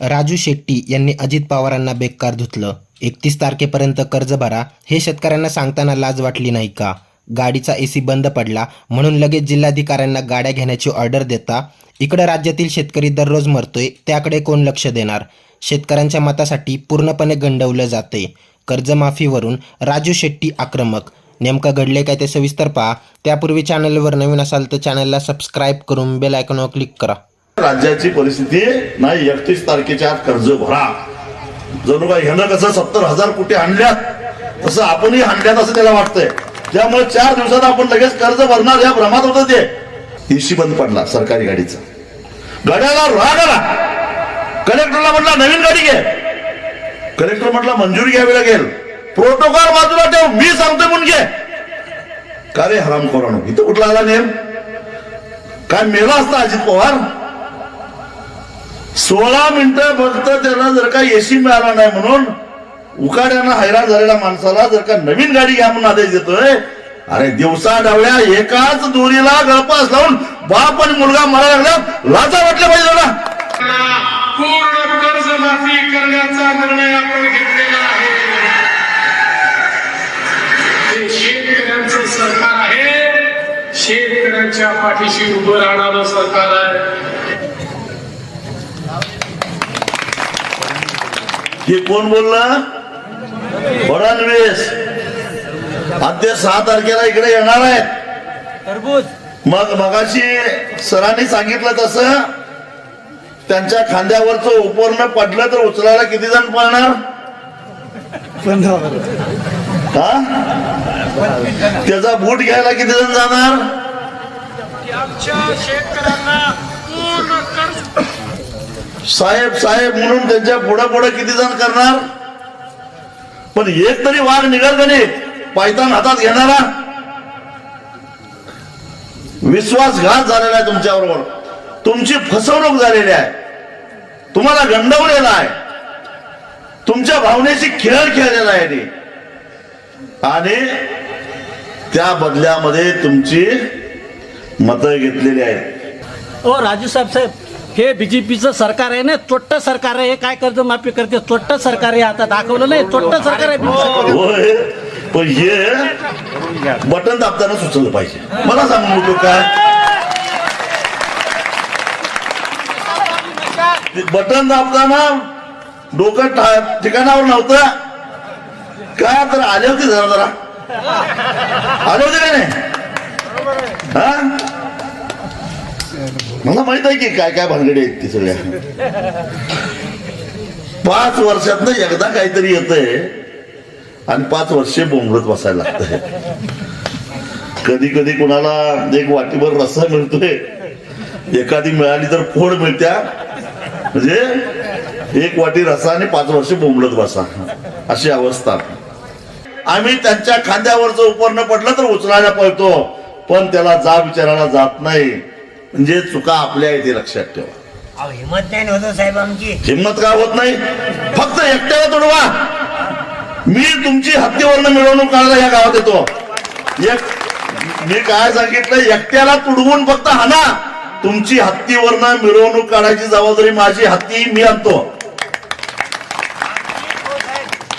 राजू शेट्टी यांनी अजित पवारांना बेकार धुतलं. एकतीस तारखेपर्यंत कर्ज भरा. हे शेतकऱ्यांना सांगताना लाज वाटली नाही का? गाडीचा एसी बंद पडला म्हणून लगेच जिल्हाधिकाऱ्यांना गाड्या घेण्याची ऑर्डर देता. इकडं राज्यातील शेतकरी दररोज मरतोय त्याकडे कोण लक्ष देणार? शेतकऱ्यांच्या मतासाठी पूर्णपणे गंडवलं जाते कर्जमाफीवरून राजू शेट्टी आक्रमक. नेमकं घडले काय ते सविस्तर पहा. त्यापूर्वी चॅनलवर नवीन असाल तर चॅनलला सबस्क्राईब करून बेल आयकॉनवर क्लिक करा. राज्याची परिस्थिती नाही एकतीस तारखेच्या आत कर्ज भरा. जणू काय ह्यानं कसं सत्तर हजार कोटी आणल्यात तसं आपणही आणल्यात असं त्याला वाटतंय. त्यामुळे चार दिवसात आपण लगेच कर्ज भरणार या भ्रमात होतं ते. एसी बंद पडला सरकारी गाडीचा. गाड्याला राग आला. कलेक्टरला म्हटला नवीन गाडी घे. कलेक्टर म्हटला मंजुरी घ्यावी लागेल. प्रोटोकॉल बाजूला ठेव मी सांगतोय म्हणून घे. का रे हराम खोरानो इथं कुठला आला नेम? काय मेला असता अजित पवार? सोळा मिनिटं फक्त त्याला जर का एसी मिळाला नाही म्हणून उकाड्यानं हैराण झालेल्या माणसाला जर का नवीन गाडी घ्या म्हणून आदेश देतोय अरे दिवसा डावळ्या एकाच दोरीला गळपास लावून बाप आणि मुलगा मला लागला लाजा वाटल्या पाहिजे ना पूर्ण कर्जमाफी करण्याचा निर्णय आपण घेतलेला आहे. शेतकऱ्यांचं सरकार आहे. शेतकऱ्यांच्या पाठीशी उभं राहणारं सरकार आहे. हे कोण बोललं? फडणवीस आद्य सहा तारखेला इकडे येणार आहेत. मग मगाशी सरांनी सांगितलं तसं त्यांच्या खांद्यावरचं उपवर्ण पडलं तर उचलायला किती जण पळणार? हा? त्याचा बूट घ्यायला किती जण जाणार आमच्या शेतकऱ्यांना पूर्ण कर्ज साहेब साहेब म्हणून त्यांच्या पुढे पुढे किती जण करणार? पण एक तरी वाघ निघाल का नाही? पायतान हातात घेणारा? विश्वासघात झालेला आहे तुमच्याबरोबर. तुमची फसवणूक झालेली आहे. तुम्हाला गंडवलेला आहे. तुमच्या भावनेशी खेळ खेळलेला आहे ते. आणि त्या बदल्यामध्ये तुमची मतं घेतलेली आहेत. ओ राजू साहेब साहेब. हे बीजेपीचं सरकार आहे ना चोट्ट सरकार आहे. हे काय कर्जमाफी करते? चोट्ट सरकार आहे. आता दाखवलं नाही. चोट्ट सरकार आहे. हो, हो, हो, पण हे बटन दाबताना सुचवलं पाहिजे. मला सांगू नको काय बटन दाबताना डोकं ठिकाणावर नव्हतं. काय तर आले होते जरा जरा. आले होते का नाही? हा? मला माहीत आहे की काय काय भानगडी आहेत ती सगळ्या. पाच वर्षातनं एकदा काहीतरी येतंय आणि पाच वर्षे बोंबलत बसायला लागत कधी कधी कोणाला एक वाटीभर रस्सा मिळतोय. एखादी मिळाली तर फोड मिळत्या. म्हणजे एक वाटी रसा आणि पाच वर्ष बोंबलत बसा. अशी अवस्था. आम्ही त्यांच्या खांद्यावरचं उपरणं पडलं तर उचलायला पळतो. पण त्याला जा विचारायला जात नाही. म्हणजे चुका आपल्या ते लक्षात ठेवा. अहो हिंमत नाही होतो साहेब आमची. हिंमत का होत नाही? फक्त एकट्याला तोडवा. मी तुमची हत्तीवरनं मिळवणूक काढायला या गावात येतो. एक मी काय सांगितलं? एकट्याला तुडवून फक्त हाना. तुमची हत्तीवरनं मिरवणूक काढायची जबाबदारी माझी. हत्ती मी आणतो.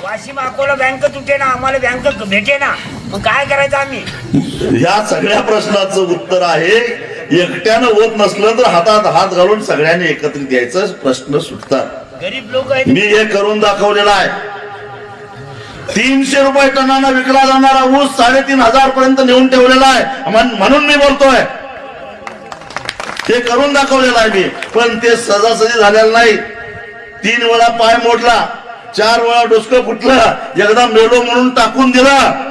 वाशिम अकोला बँक तुटे ना आम्हाला बँक भेटे ना. मग काय करायचं आम्ही? या सगळ्या प्रश्नाचं उत्तर आहे एकट्यानं होत नसलं तर हातात हात घालून सगळ्यांनी एकत्रित यायचं प्रश्न सुटतात. गरीब लोक मी हे करून दाखवलेलं आहे. तीनशे रुपये टनानं विकला जाणारा ऊस साडेतीन हजार पर्यंत नेऊन ठेवलेला आहे. म्हण- म्हणून मी बोलतोय. ते करून दाखवलेलं आहे मी. पण ते सजासजी झालेलं नाही. तीन वेळा पाय मोडला. चार वेळा डोसकं फुटलं. एकदा मेलो म्हणून टाकून दिला.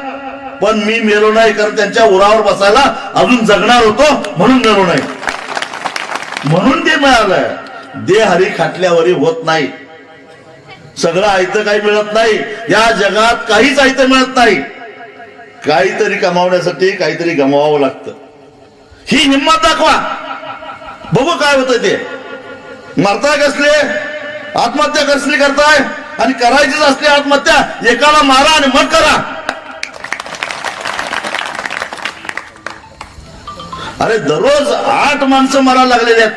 पण मी मेलो नाही कारण त्यांच्या उरावर बसायला अजून जगणार होतो म्हणून मेलो नाही. म्हणून ते मिळालंय. दे हरी खाटल्यावरी होत नाही. सगळं आयतं काही मिळत नाही. या जगात काहीच आयतं मिळत नाही. काहीतरी कमावण्यासाठी काहीतरी गमवावं लागतं. ही हिंमत दाखवा. बघू काय होतं ते. मरताय कसले? आत्महत्या कसली करताय? आणि करायचीच असली आत्महत्या एकाला मारा आणि मग करा. अरे दररोज आठ माणसं मरायला लागलेली आहेत.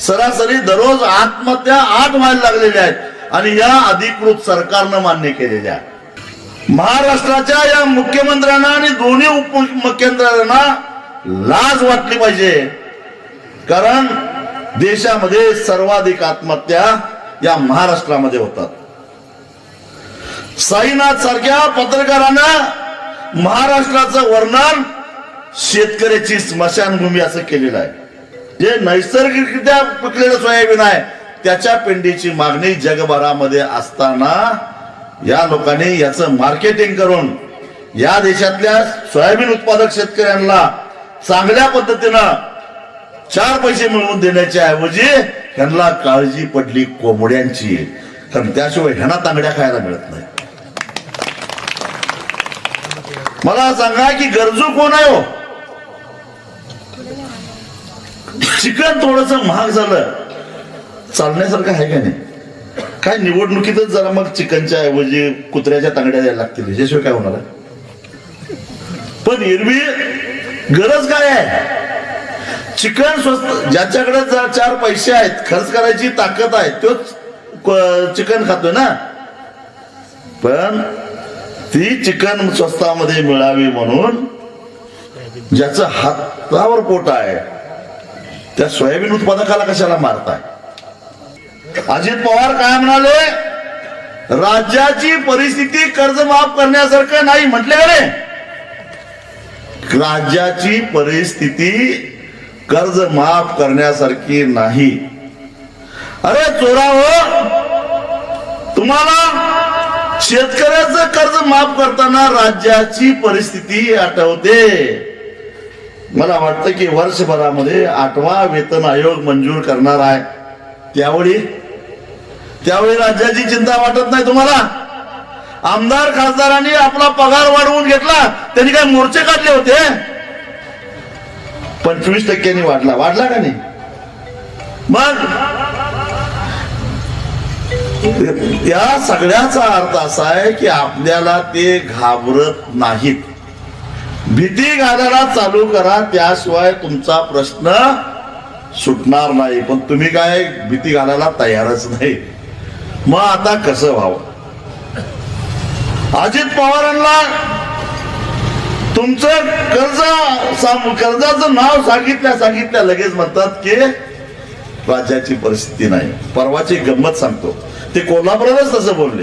सरासरी दररोज आत्महत्या आठ व्हायला लागलेल्या आहेत. आणि या अधिकृत सरकारनं मान्य केलेल्या महाराष्ट्राच्या या मुख्यमंत्र्यांना आणि दोन्ही उपमुख्यमंत्र्यांना लाज वाटली पाहिजे. कारण देशामध्ये सर्वाधिक आत्महत्या या महाराष्ट्रामध्ये होतात. साईनाथ सारख्या पत्रकारांना महाराष्ट्राचं वर्णन शेतकऱ्याची स्मशानभूमी असं केलेलं आहे. जे नैसर्गिकरित्या पिकलेलं सोयाबीन आहे त्याच्या पेंडीची मागणी जगभरामध्ये असताना या लोकांनी याचं मार्केटिंग करून या देशातल्या सोयाबीन उत्पादक शेतकऱ्यांना चांगल्या पद्धतीनं चार पैसे मिळवून देण्याच्या ऐवजी ह्यांना काळजी पडली कोंबड्यांची. कारण त्याशिवाय ह्यांना तांगड्या खायला मिळत नाही. मला सांगा की गरजू कोण आहे हो? चिकन थोडस महाग झालं. चालण्यासारखं आहे का नाही? काय निवडणुकीतच जरा मग चिकनच्या ऐवजी कुत्र्याच्या तांगड्या द्यायला लागतील. याच्याशिवाय काय होणार पण एरवी गरज काय आहे? चिकन स्वस्त ज्याच्याकडे जर चार पैसे आहेत खर्च करायची ताकद आहे तोच चिकन खातोय ना? पण ती चिकन स्वस्तामध्ये मिळावी म्हणून ज्याचं हातावर पोट आहे त्या सोयाबीन उत्पादकाला कशाला मारताय? अजित पवार काय म्हणाले राज्याची परिस्थिती कर्ज माफ करण्यासारखं नाही म्हटले अरे रे राज्याची परिस्थिती कर्ज माफ करण्यासारखी नाही. अरे चोराव तुम्हाला शेतकऱ्याचं कर्ज माफ करताना राज्याची परिस्थिती आठवते. मला वाटतं की वर्षभरामध्ये आठवा वेतन आयोग मंजूर करणार आहे. त्यावेळी त्यावेळी राज्याची चिंता वाटत नाही तुम्हाला? आमदार खासदारांनी आपला पगार वाढवून घेतला त्यांनी काय मोर्चे काढले होते? पंचवीस टक्क्यांनी वाढला. वाढला का नाही? मग या सगळ्याचा अर्थ असा आहे की आपल्याला ते घाबरत नाहीत. भीती घालायला चालू करा त्याशिवाय तुमचा प्रश्न सुटणार नाही. पण तुम्ही काय भीती घालायला तयारच नाही. मग आता कसं व्हावं? अजित पवारांना तुमचं कर्ज कर्जाचं नाव सांगितल्या सांगितल्या लगेच म्हणतात की राज्याची परिस्थिती नाही. परवाची गंमत सांगतो. ते कोल्हापुरातच तसं बोलले.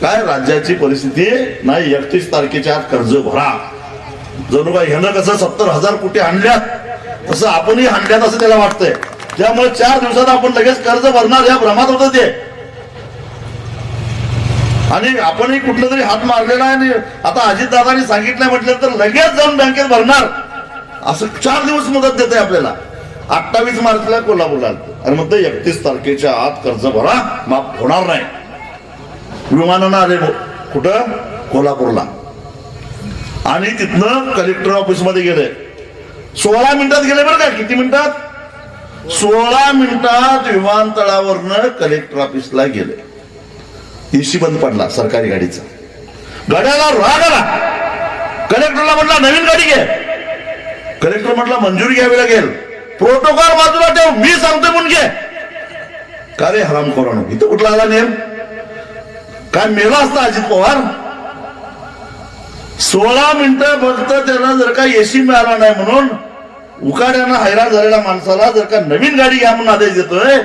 काय राज्याची परिस्थिती नाही. एकतीस तारखेच्या आत कर्ज भरा. जणू काय ह्यानं कसं सत्तर हजार कोटी आणल्यात? तसं आपणही आणल्यात असं त्याला वाटतंय. त्यामुळे चार दिवसात आपण लगेच कर्ज भरणार या भ्रमात होतं ते. आणि आपणही कुठलं तरी हात मारलेला आहे आणि आता अजितदादांनी सांगितलं म्हटलं तर लगेच जाऊन बँकेत भरणार. असं चार दिवस मदत देते आपल्याला. अठ्ठावीस मार्चला कोल्हापूरला आणि मग ते एकतीस तारखेच्या आत कर्ज भरा माफ होणार नाही. विमानानं आले कुठं? कोल्हापूरला. आणि तिथनं कलेक्टर ऑफिसमध्ये गेले. सोळा मिनिटात गेले बरं का किती मिनिटात? सोळा मिनिटात विमानतळावरनं कलेक्टर ऑफिसला गेले. एसी बंद पडला सरकारी गाडीचा. गाड्याला राग आला. कलेक्टरला म्हटला नवीन गाडी घे. कलेक्टर म्हटला मंजुरी घ्यावी लागेल. प्रोटोकॉल बाजूला ठेव मी सांगतोय म्हणून घे. का रे हराम करून इथं कुठला आला नेम? काय मेला असता अजित पवार? सोळा मिनिटं फक्त त्याला जर का एसी मिळाला नाही म्हणून उकाड्यानं हैराण झालेल्या माणसाला जर का नवीन गाडी घ्या म्हणून आदेश देतोय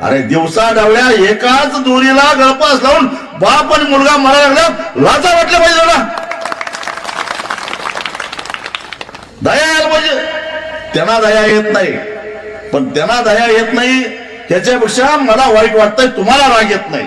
अरे दिवसा डावल्या एकाच दोरीला गळपास लावून बाप आणि मुलगा मला लागला लाजा वाटल्या पाहिजे दया यायला पाहिजे. त्यांना दया येत नाही. पण त्यांना दया येत नाही त्याच्यापेक्षा मला वाईट वाटतंय तुम्हाला राग येत नाही.